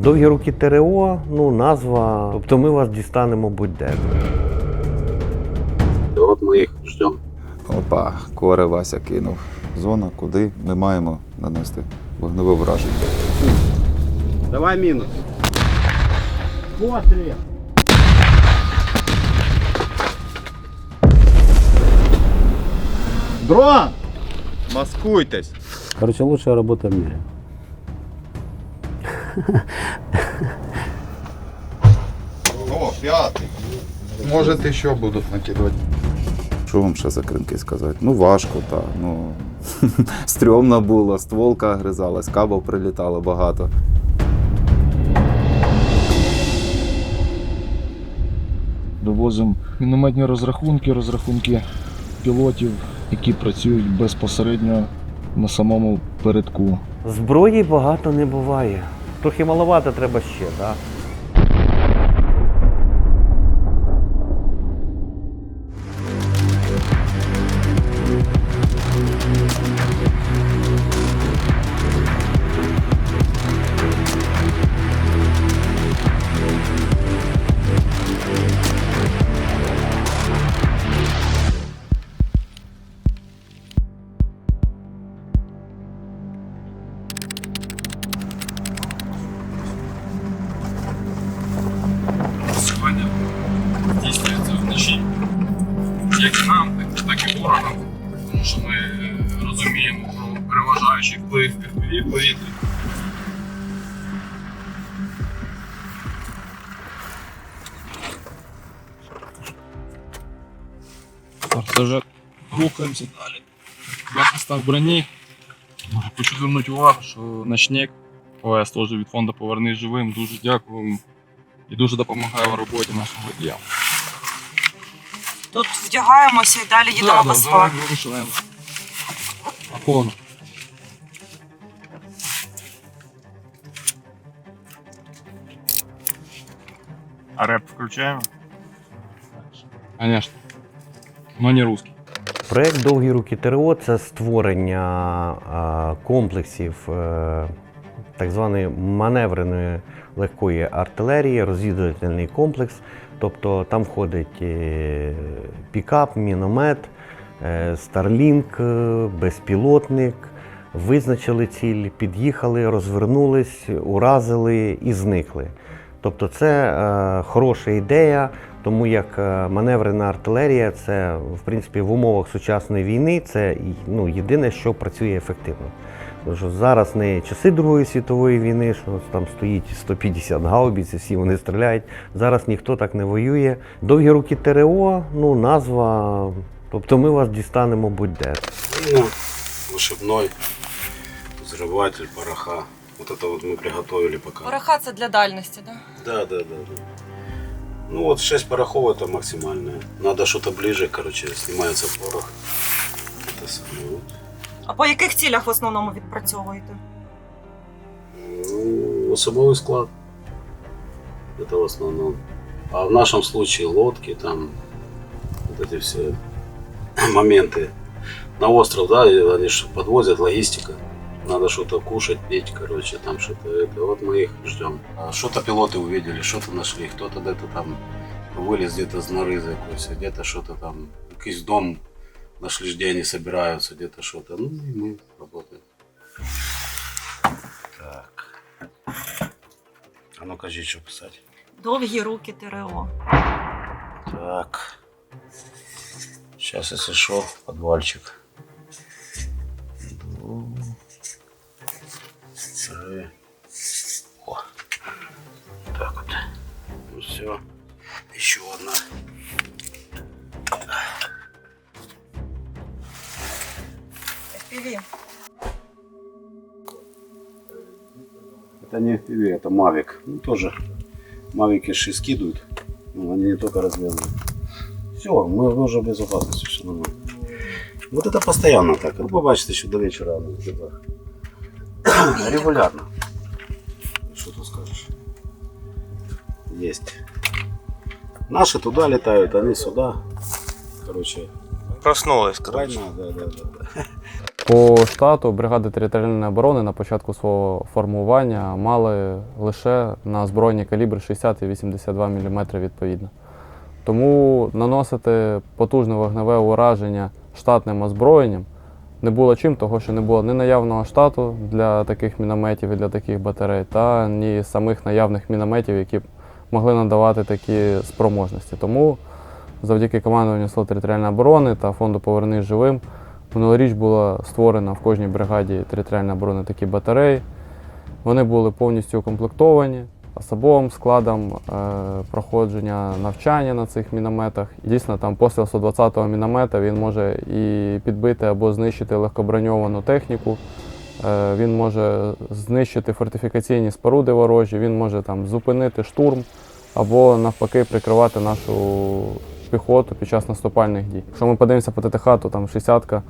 Довгі руки ТРО, ну, назва. Тобто ми вас дістанемо будь-де. Вот мы их ждем. Опа, коре Вася кинув. Зона, куди ми маємо нанести вогневе враження. Давай минус. Дрон! Маскуйтесь! Короче, лучшая работа в мире. О, п'ятий. Может, ще будуть накидувати. Що вам ще за кринки сказати? Ну важко, так. Ну, стрьомно було, стволка гризалась, кабел прилітало багато. Довозимо мінометні розрахунки, розрахунки пілотів, які працюють безпосередньо на самому передку. Зброї багато не буває. Трохи маловато треба ще, так? Як нам, так і ворогам, тому що ми е, розуміємо про переважаючий вплив це вже рухаємося далі. Я постав броні. Хочу звернути увагу, що ночник ОС теж від фонду Повернись живим. Дуже дякую і дуже допомагає в роботі нашим водіям. Тут вдягаємося і далі їдемо вирушаємо. Апон. А реп включаємо? Конечно. Но не русский. Проект Довгі руки ТРО це створення комплексів е, так званої маневреної легкої артилерії, розвідувальний комплекс. Тобто там входить е, пікап, міномет, е, Starlink, е, безпілотник. Визначили ціль, під'їхали, розвернулись, уразили і зникли. Тобто це е, хороша ідея, тому як е, маневрена артилерія це в принципі в умовах сучасної війни це ну, єдине, що працює ефективно. Тому що зараз не часи Другої світової війни, що там стоїть 150 гаубиць, і всі вони стріляють. Зараз ніхто так не воює. Довгі руки ТРО, ну назва. Тобто ми вас дістанемо будь-де. Ну, вышибной, взрыватель, пороха. Вот это вот мы приготовили пока. Пороха це для дальності, так? Да, да, да. да. Ну вот 6 порохов это максимальное. Надо что-то ближе, короче, снимается порох. Это самое вот. А по яких цілях в основному відпрацьовуєте? Ну, особовый склад. Это в основном. А в нашем случае лодки, там вот эти все моменты. На остров, да, и они же подвозят, логистика. Надо что-то кушать, петь, короче, там что-то это. Вот мы их ждем. А Что-то пилоты увидели, что-то нашли, кто-то где-то там вылез где-то с норы закрылся, где-то что-то там, какой дом нашли, где они собираются, где-то что-то. Ну и мы работаем. Так. А ну кажи, что писать. Довгі руки ТРО. Так. Сейчас, если что, подвальчик. Ду- Три. О. Так вот. Ну все. Еще одна. FPV. Это не FPV, это Мавик. Ну тоже. Мавики же скидывают. Ну, они не только развязывают. Все, мы уже в безопасности, все нормально. Вот это постоянно так. Ну, побачите, еще до вечера. ну, где-то. Регулярно. Что тут скажешь? Есть. Наши туда летают, они сюда. Короче, Проснулись, коротше. война, да, да, да. да. По штату бригади територіальної оборони на початку свого формування мали лише на озброєнні калібр 60 і 82 мм відповідно. Тому наносити потужне вогневе ураження штатним озброєнням не було чим, того що не було ні наявного штату для таких мінометів і для таких батарей, та ні самих наявних мінометів, які б могли надавати такі спроможності. Тому завдяки командуванню Сил територіальної оборони та фонду Повернись живим минулоріч була створена в кожній бригаді територіальної оборони такі батареї. Вони були повністю укомплектовані особовим складом е, проходження навчання на цих мінометах. Дійсно, там постріл 120-го міномета він може і підбити або знищити легкоброньовану техніку. Е, він може знищити фортифікаційні споруди ворожі, він може там зупинити штурм або навпаки прикривати нашу піхоту під час наступальних дій. Якщо ми подивимося по ТТХ, то там 60-ка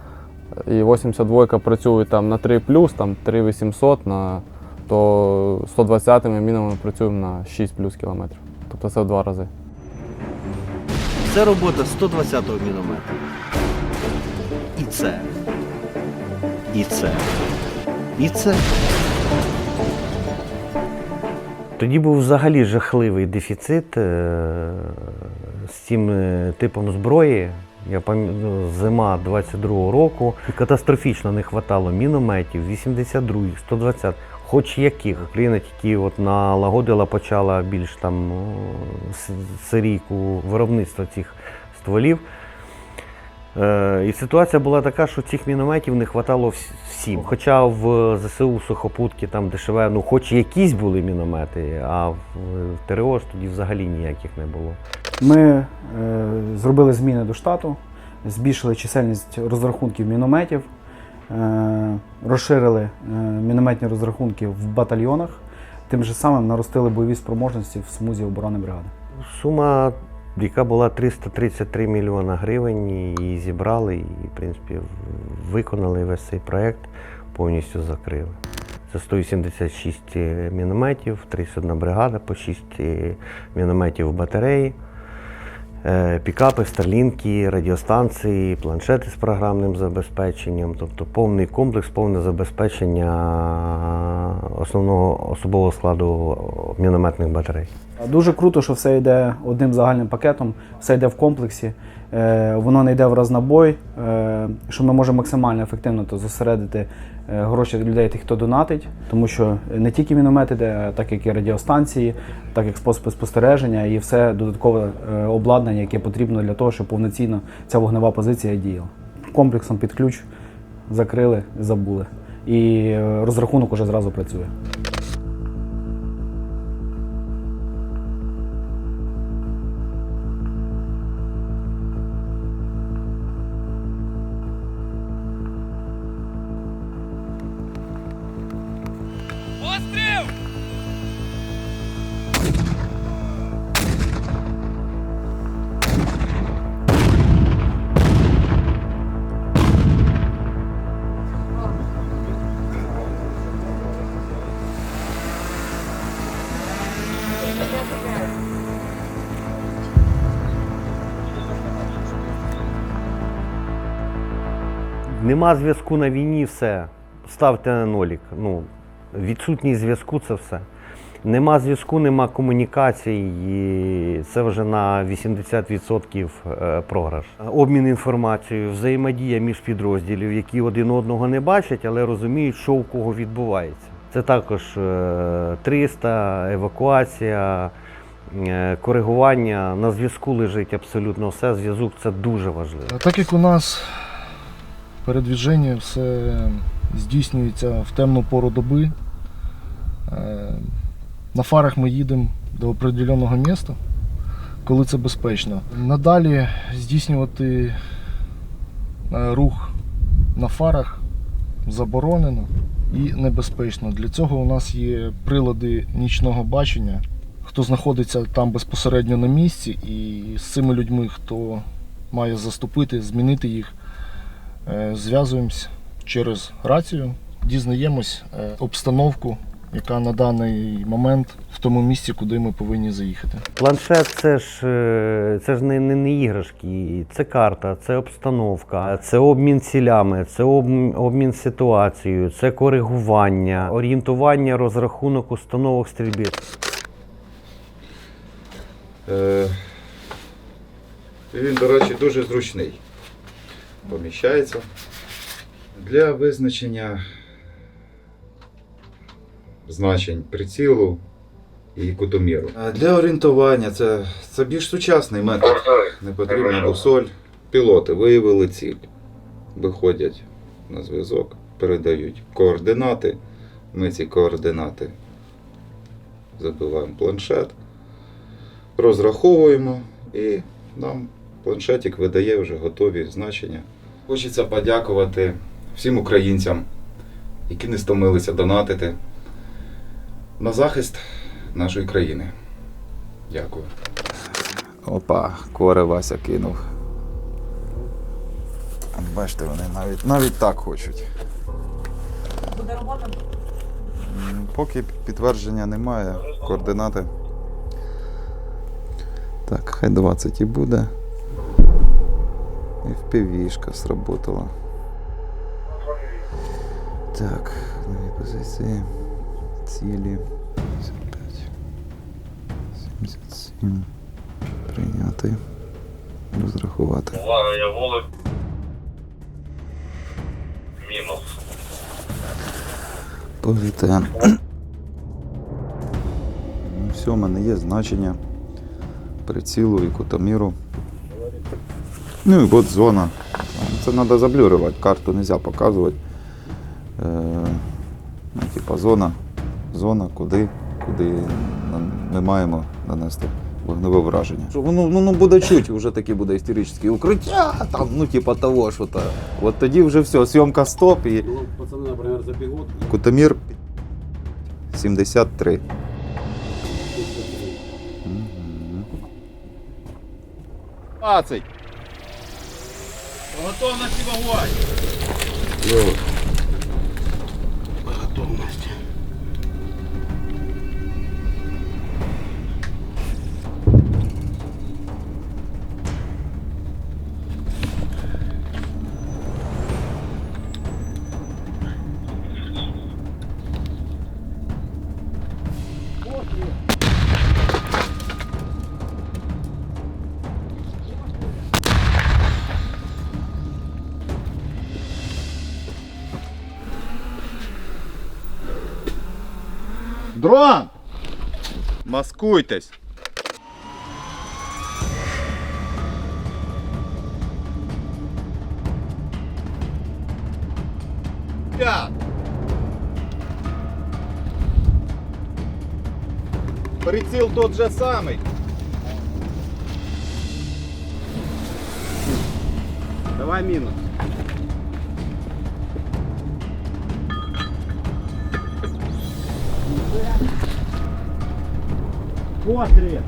і 82 працюють там на 3 там 3800, на, то 120-ми мінами працюємо на 6 плюс кілометрів. Тобто це в два рази. Це робота 120-го міномета. І це. І це. І це. Тоді був взагалі жахливий дефіцит е, з цим е, типом зброї. Я пам'ятаю, зима 22-го року катастрофічно не вистачало мінометів, 82-х, 120 хоч яких. Україна тільки от налагодила, почала більш там сирійку серійку виробництва цих стволів. Е, і ситуація була така, що цих мінометів не вистачало всім. Хоча в ЗСУ сухопутки там дешеве, ну хоч якісь були міномети, а в ТРО ж тоді взагалі ніяких не було. Ми е, зробили зміни до штату, збільшили чисельність розрахунків мінометів, е, розширили е, мінометні розрахунки в батальйонах, тим же самим наростили бойові спроможності в смузі оборони бригади. Сума, яка була 333 мільйона гривень, її зібрали і, в принципі, виконали весь цей проєкт, повністю закрили. Це 186 мінометів, 31 бригада, по 6 мінометів батареї, е, пікапи, старлінки, радіостанції, планшети з програмним забезпеченням, тобто повний комплекс, повне забезпечення основного особового складу мінометних батарей. Дуже круто, що все йде одним загальним пакетом, все йде в комплексі, е, воно не йде в рознобой. е, що ми можемо максимально ефективно то зосередити е, гроші людей, тих, хто донатить, тому що не тільки міномети, так як і радіостанції, так як способи спостереження і все додаткове е, обладнання, яке потрібно для того, щоб повноцінно ця вогнева позиція діяла. Комплексом під ключ закрили, забули. І е, розрахунок уже зразу працює. Нема зв'язку на війні, все. Ставте на нолік. Ну, відсутність зв'язку це все. Нема зв'язку, нема комунікацій, і це вже на 80% е, програш. Обмін інформацією, взаємодія між підрозділів, які один одного не бачать, але розуміють, що у кого відбувається. Це також е, 300, евакуація, е, коригування. На зв'язку лежить абсолютно все. Зв'язок це дуже важливо. Так як у нас передвіження все здійснюється в темну пору доби, е, на фарах ми їдемо до определеного міста, коли це безпечно. Надалі здійснювати е, рух на фарах заборонено і небезпечно. Для цього у нас є прилади нічного бачення. Хто знаходиться там безпосередньо на місці, і з цими людьми, хто має заступити, змінити їх, зв'язуємось через рацію, дізнаємось е, обстановку, яка на даний момент в тому місці, куди ми повинні заїхати. Планшет це ж, е, це ж не, не, не іграшки, це карта, це обстановка, це обмін цілями, це обм- обмін ситуацією, це коригування, орієнтування, розрахунок установок стрільби. Е, Він, до речі, дуже зручний. Поміщається. Для визначення значень прицілу і кутоміру. Для орієнтування це, це більш сучасний метод. Не потрібна бусоль. Пілоти виявили ціль, виходять на зв'язок, передають координати. Ми ці координати забиваємо планшет розраховуємо і нам планшетик видає вже готові значення. Хочеться подякувати всім українцям, які не стомилися донатити на захист нашої країни. Дякую. Опа, коре Вася кинув. Бачите, вони навіть, навіть так хочуть. Буде робота? Поки підтвердження немає, координати. Так, хай 20 і буде. І впівішка сработала. Так, нові позиції. Цілі. 55. 77. Прийняти. Розрахувати. Увага, я волик. Мінус. Політен. Ну, Все, в мене є значення прицілу і кутоміру. Ну і от зона. Це треба заблюрувати, карту не можна показувати. Е, ну, типа зона, зона, куди, куди ми маємо нанести вогневе враження. Що воно, воно буде чуть, вже таке буде істеричне укриття, там, ну, типа того, що то. От тоді вже все, зйомка стоп і Ну, пацаны, например, забегут. Кутомір 73. Мгм. 20. Готовності вогонь. Готовность. Дрон! Маскуйтесь. П'ят. Приціл тот же самий. Давай минус. Пострел.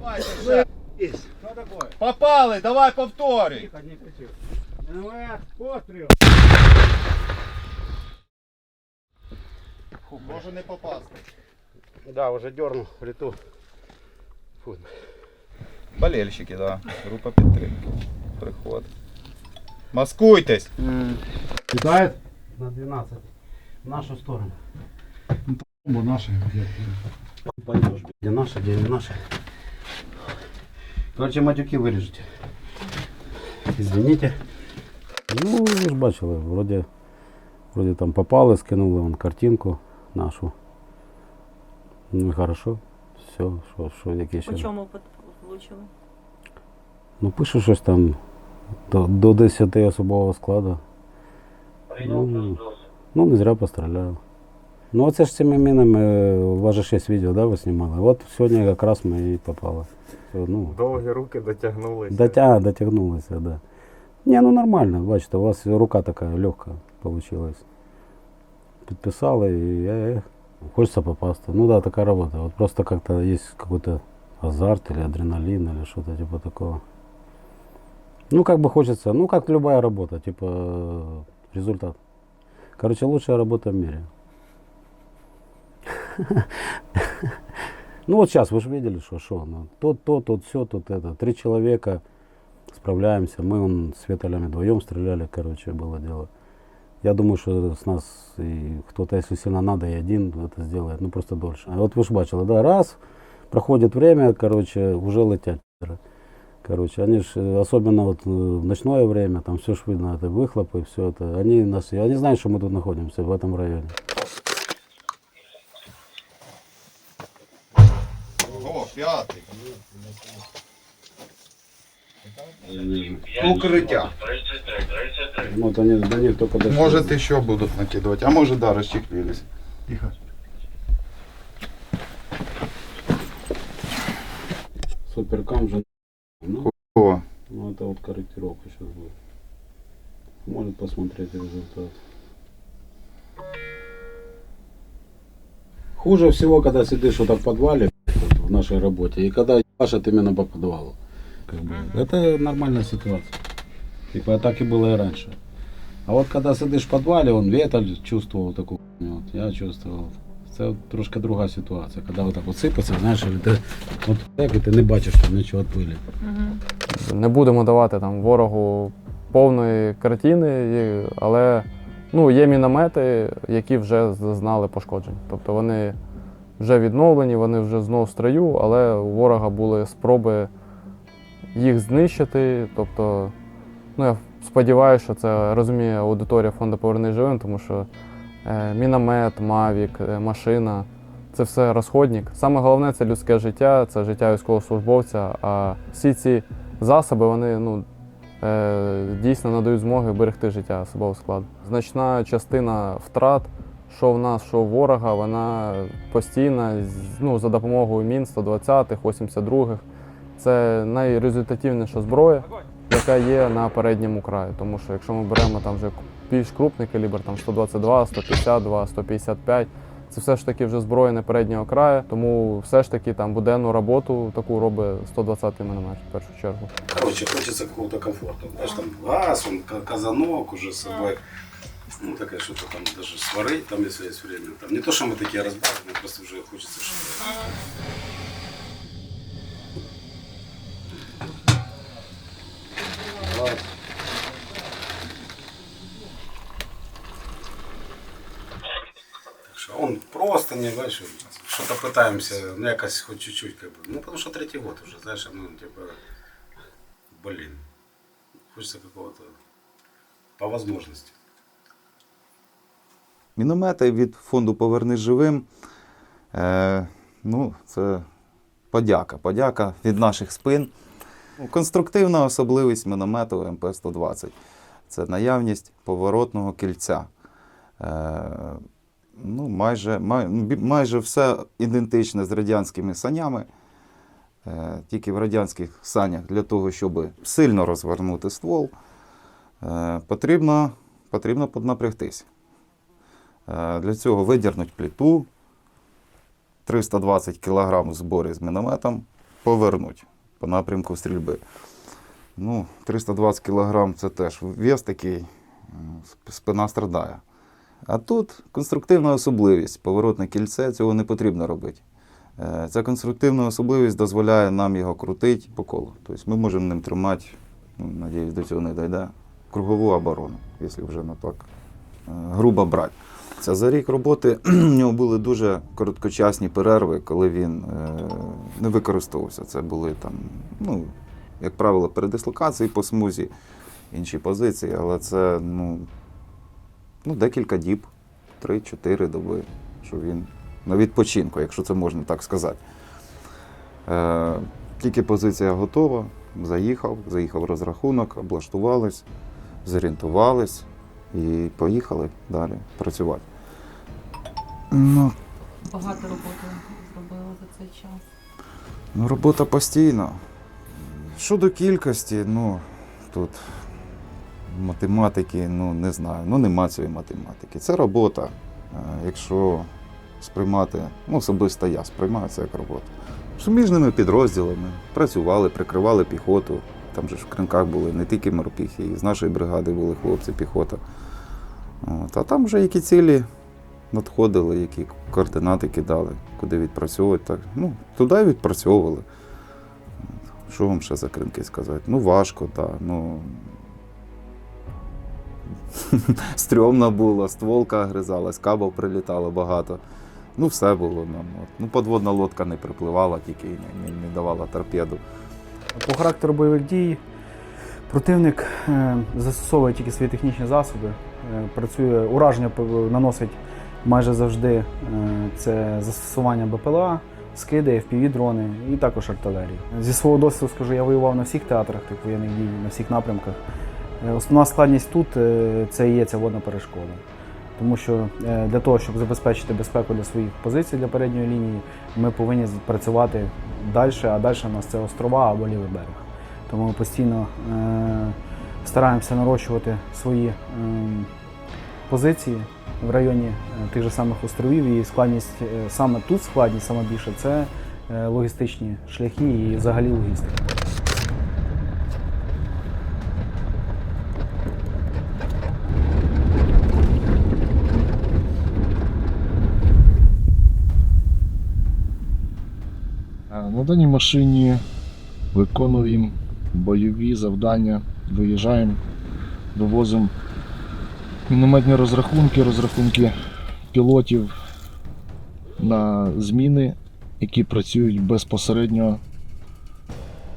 Давайте ще. Попали, давай повторюй. Може не попасти. Да, уже дернул в лету. Фу. Болельщики, да. Група підтримки. Приход. Маскуйтесь! Кидает на 12. В нашу сторону. Бо наші. Пойдешь, где наши, где не наши. Короче, матюки вырежете. Извините. Ну, ви ж бачили, вроді, вроді там попали, скинули вон картинку нашу. Ну і хорошо. Все, що, що яке ще. По чому влучили? Ну, пишу щось там до, до 10 особового складу. Ну, ну, не зря постріляв. Ну, оце ж цими мінами, у вас же ж є відео, да, ви знімали? От сьогодні якраз ми і попали. Ну, Довгі руки дотягнулися. Дотя... Дотягнулися, да. Ні, ну нормально, бачите, у вас рука така легка вийшла. Підписали і е, хочеться попасти. Ну да, така робота. Вот просто как-то есть какой-то азарт или адреналин или что-то типа такого. Ну, как бы хочется, ну, как любая работа, типа э, результат. Короче, лучшая работа в мире. Ну, вот сейчас вы же видели, что, что, ну, то, то, тут все, тут это. Три человека справляемся. Мы он с Виталями вдвоем стреляли, короче, было дело. Я думаю, что с нас и кто-то, если сильно надо, и один это сделает, ну просто дольше. А вот ви ж бачили, да, раз, проходит время, короче, уже летят. пидоры. Короче, они ж, э, особенно вот э, в ночное время, там все ж видно, это выхлопы, все это. Они нас, они знают, что мы тут находимся, в этом районе. О, п'ятий. Укриття. Вот они до них только дошли. Может, еще будут накидывать, а может, да, расчехлились. Тихо. Суперкам же. Ну, О, ну, это вот корректировка сейчас будет. Может посмотреть результат. Хуже всего, когда сидишь вот так в подвале вот в нашей работе, и когда ебашат именно по подвалу. Как бы. Это нормальная ситуация. Типа так и было и раньше. А вот когда сидиш в подвалі, он ветер чувствував таку, хуйню, от, я чувствував. Це трошки друга ситуація. Коли отак от знаєш, і ти, от так, і ти не бачиш там нічого від пилі. Не будемо давати там ворогу повної картини, але ну, є міномети, які вже зазнали пошкоджень. Тобто вони вже відновлені, вони вже знов в строю, але у ворога були спроби їх знищити. Тобто, ну, я сподіваюся, що це розуміє аудиторія фонду Повернись живим, тому що міномет, мавік, е, машина це все розходник. Саме головне це людське життя, це життя військовослужбовця. А всі ці засоби вони ну, е, дійсно надають змоги берегти життя особового складу. Значна частина втрат, що в нас, що в ворога, вона постійна ну, за допомогою мін 120-х, 82-х. Це найрезультативніша зброя, яка є на передньому краї. Тому що якщо ми беремо там вже більш крупний калібр, там 122, 152, 155, це все ж таки вже зброя не переднього краю, тому все ж таки там буденну роботу таку робить 120-й міномет в першу чергу. Короче, хочется какого-то комфорта. Знаешь, там газ, он казанок уже с собой. Ну, такая что-то там даже сварить, там, если есть время. Там, не то, что мы такие разбавленные, просто уже хочется что-то. Так он просто не знаешь, что-то пытаемся, ну, якось хоть чуть-чуть, как бы. Ну, потому что третий год уже, знаешь, ну, типа, блин, хочется какого-то по возможности. міномети від фонду Повернись живим. Е, ну, це подяка. Подяка від наших спин. Ну, Конструктивна особливість міномету МП-120 це наявність поворотного кільця. Е, ну, майже, май, майже все ідентичне з радянськими санями. Е, тільки в радянських санях для того, щоб сильно розвернути ствол, е, потрібно, потрібно поднапрягтись. Е, Для цього видірнуть пліту, 320 кг зборі з мінометом, повернуть по напрямку стрільби. Ну, 320 кг це теж вес такий, спина страдає. А тут конструктивна особливість. Поворотне кільце, цього не потрібно робити. Е, Ця конструктивна особливість дозволяє нам його крутити по колу. Тобто ми можемо ним тримати, ну, надіюсь, до цього не дійде, кругову оборону, якщо вже не так е, грубо брати. Це за рік роботи в нього були дуже короткочасні перерви, коли він е, не використовувався. Це були там, ну, як правило, передислокації по смузі, інші позиції, але це ну, ну, декілька діб, 3-4 доби, що він на відпочинку, якщо це можна так сказати. Е, тільки позиція готова, заїхав, заїхав розрахунок, облаштувались, зорієнтувались і поїхали далі працювати. Ну, Багато роботи зробили за цей час. Ну, робота постійна. Щодо кількості, ну тут математики, ну не знаю, ну нема цієї математики. Це робота. Е, Якщо сприймати, ну особисто я сприймаю це як роботу. Суміжними підрозділами працювали, прикривали піхоту, Там же ж в кринках були не тільки морпіхи, і з нашої бригади були хлопці, піхота. От. А там вже які цілі надходили, які координати кидали, куди відпрацьовувати. Так. Ну, туди відпрацьовували. Що вам ще за кринки сказати? Ну, важко, так. Ну, стрьомно було, стволка гризалась, кабел прилітало багато. Ну, все було нам. Ну, подводна лодка не припливала, тільки не, не, давала торпеду. По характеру бойових дій противник е, застосовує тільки свої технічні засоби, е, працює, ураження наносить майже завжди е, це застосування БПЛА, скиди, FPV-дрони і також артилерії. Зі свого досвіду скажу, я воював на всіх театрах тих воєнних дій, на всіх напрямках. Е, Основна складність тут е, це є ця водна перешкода. Тому що е, для того, щоб забезпечити безпеку для своїх позицій для передньої лінії, ми повинні працювати далі, а далі у нас це острова або лівий берег. Тому ми постійно е, стараємося нарощувати свої е, позиції в районі тих же самих островів. І складність саме тут складність саме більше це логістичні шляхи і взагалі логістика. Е, На даній машині виконуємо бойові завдання, виїжджаємо, вивозимо мінометні розрахунки, розрахунки пілотів на зміни, які працюють безпосередньо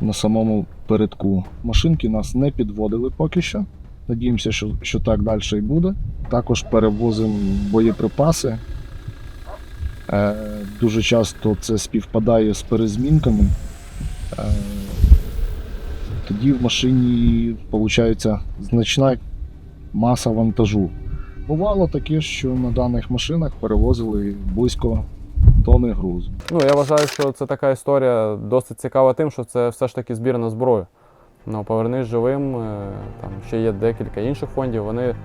на самому передку. Машинки нас не підводили поки що. Надіємося, що, що так далі і буде. Також перевозимо боєприпаси. Дуже часто це співпадає з перезмінками. Е, Тоді в машині виходить значна маса вантажу. Бувало таке, що на даних машинах перевозили близько тони грузу. Ну, я вважаю, що це така історія досить цікава тим, що це все ж таки збір на зброю. Ну, повернись живим, е, там ще є декілька інших фондів. Вони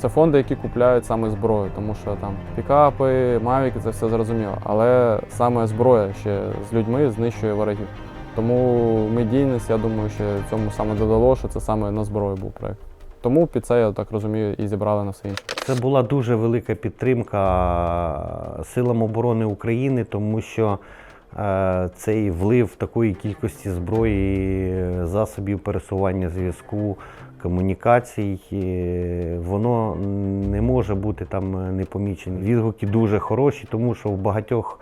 це фонди, які купляють саме зброю, тому що там пікапи, мавіки, це все зрозуміло. Але саме зброя ще з людьми знищує ворогів. Тому медійність, я думаю, що цьому саме додало, що це саме на зброю був проект. Тому під це, я так розумію, і зібрали на все інше. Це була дуже велика підтримка силам оборони України, тому що е, цей влив такої кількості зброї, е, засобів пересування зв'язку, комунікацій, е, воно не може бути там непомічене. Відгуки дуже хороші, тому що в багатьох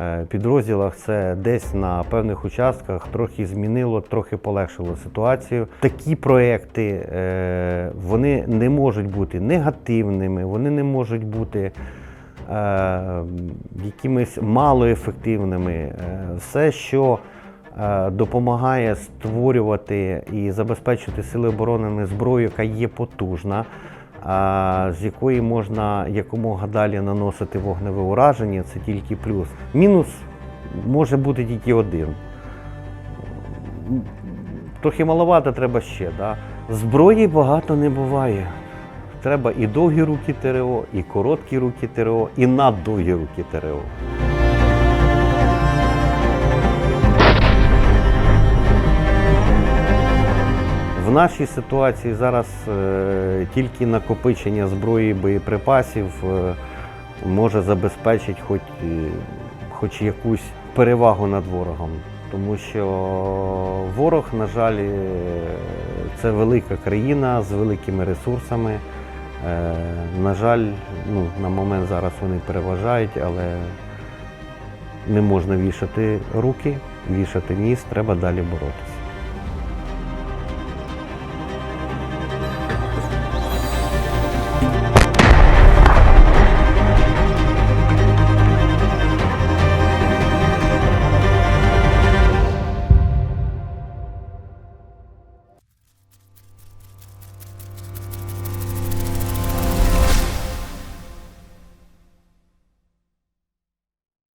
е, підрозділах це десь на певних участках трохи змінило, трохи полегшило ситуацію. Такі проекти е, вони не можуть бути негативними, вони не можуть бути е, якимись малоефективними. Е, Все, що е, допомагає створювати і забезпечити сили оборони зброю, яка є потужна, з якої можна якомога далі наносити вогневе ураження, це тільки плюс. Мінус може бути тільки один. Трохи маловато треба ще. Да? Зброї багато не буває. Треба і довгі руки ТРО, і короткі руки ТРО, і наддовгі руки ТРО. В нашій ситуації зараз е, тільки накопичення зброї боєприпасів е, може забезпечити хоч, е, хоч якусь перевагу над ворогом. Тому що ворог, на жаль, це велика країна з великими ресурсами. На жаль, ну, на момент зараз вони переважають, але не можна вішати руки, вішати ніс, треба далі боротися.